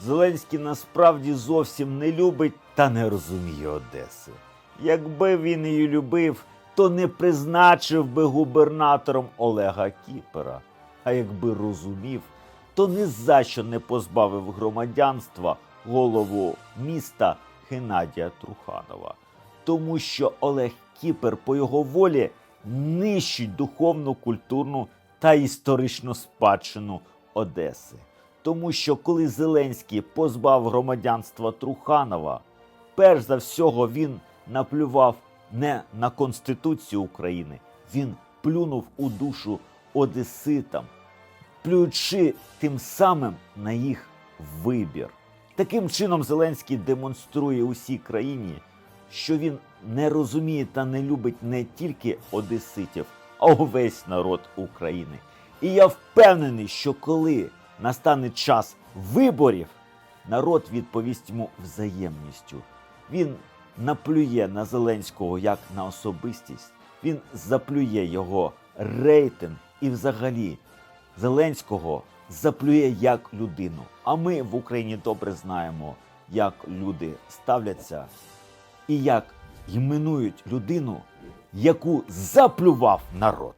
Зеленський насправді зовсім не любить та не розуміє Одеси. Якби він її любив, то не призначив би губернатором Олега Кіпера. А якби розумів, то ні за що не позбавив громадянства голову міста Геннадія Труханова. Тому що Олег Кіпер по його волі нищить духовну, культурну та історичну спадщину Одеси. Тому що коли Зеленський позбав громадянства Труханова, перш за всього він наплював не на Конституцію України, він плюнув у душу одеситам, плюючи тим самим на їх вибір. Таким чином Зеленський демонструє усій країні, що він не розуміє та не любить не тільки одеситів, а увесь народ України. І я впевнений, що коли настане час виборів, народ відповість йому взаємністю. Він наплює на Зеленського як на особистість, він заплює його рейтинг і взагалі Зеленського заплює як людину. А ми в Україні добре знаємо, як люди ставляться і як іменують людину, яку заплював народ.